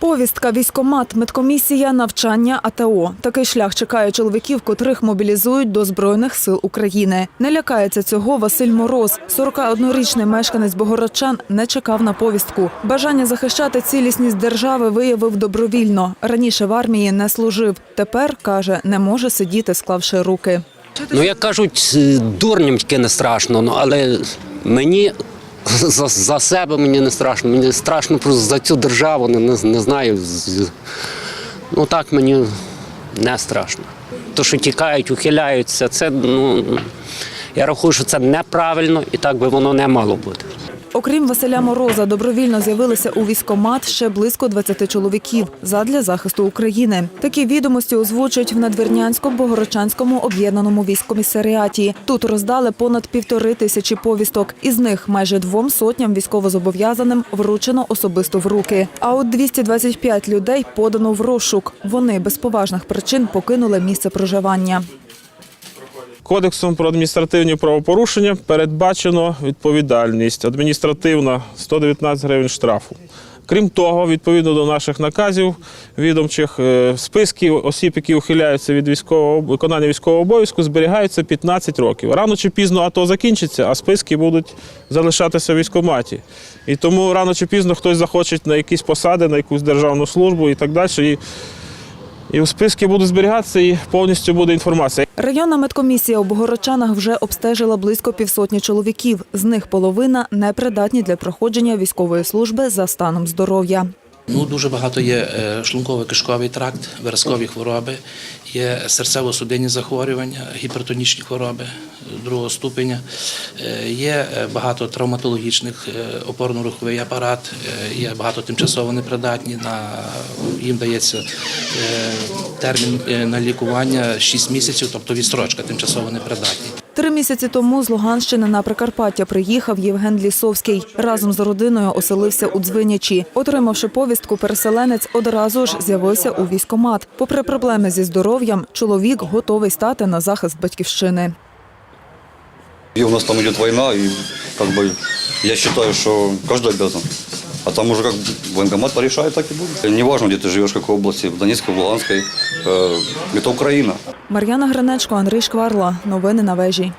Повістка, військомат, медкомісія, навчання, АТО. Такий шлях чекає чоловіків, котрих мобілізують до Збройних сил України. Не лякається цього Василь Мороз. 41-річний мешканець Богородчан не чекав на повістку. Бажання захищати цілісність держави виявив добровільно. Раніше в армії не служив. Тепер, каже, не може сидіти, склавши руки. Ну, як кажуть, дурням тільки не страшно, ну, але мені за, за себе мені не страшно. Мені страшно просто за цю державу, не, не, знаю. Ну так мені не страшно. То, що тікають, ухиляються, це ну, я рахую, що це неправильно і так би воно не мало бути. Окрім Василя Мороза, добровільно з'явилися у військомат ще близько 20 чоловіків задля захисту України. Такі відомості озвучують в Надвірнянсько-Богородчанському об'єднаному військкомісаріаті. Тут роздали понад півтори тисячі повісток. Із них майже двом сотням військовозобов'язаним вручено особисто в руки. А от 225 людей подано в розшук. Вони без поважних причин покинули місце проживання. Кодексом про адміністративні правопорушення передбачено відповідальність адміністративна 119 гривень штрафу. Крім того, відповідно до наших наказів відомчих е, списків осіб, які ухиляються від військового виконання військового обов'язку, зберігаються 15 років. Рано чи пізно АТО закінчиться, а списки будуть залишатися в військкоматі. І тому рано чи пізно хтось захоче на якісь посади, на якусь державну службу і так далі. І у списки будуть зберігатися, і повністю буде інформація. Районна медкомісія у Богородчанах вже обстежила близько півсотні чоловіків. З них половина непридатні для проходження військової служби за станом здоров'я. Ну, дуже багато є е, шлунково-кишковий тракт, виразкові хвороби, є серцево-судинні захворювання, гіпертонічні хвороби другого ступеня, е, є е, багато травматологічних, опорно-руховий апарат, є багато тимчасово непридатні. На, їм дається термін на лікування 6 місяців, тобто відстрочка тимчасово непридатні. Три місяці тому з Луганщини на Прикарпаття приїхав Євген Лісовський. Разом з родиною оселився у Дзвинячі. Отримавши повістку, переселенець одразу ж з'явився у військомат. Попри проблеми зі здоров'ям, чоловік готовий стати на захист батьківщини. И у нас там идет война, и как бы я считаю, что каждый обязан. А там уже как военкомат порешает, так и будет. Неважно, где ты живешь, в какой области, в Донецкой, в Луганской, э, это Украина. Мар'яна Гринечко, Андрій Шкварла. Новини на вежі.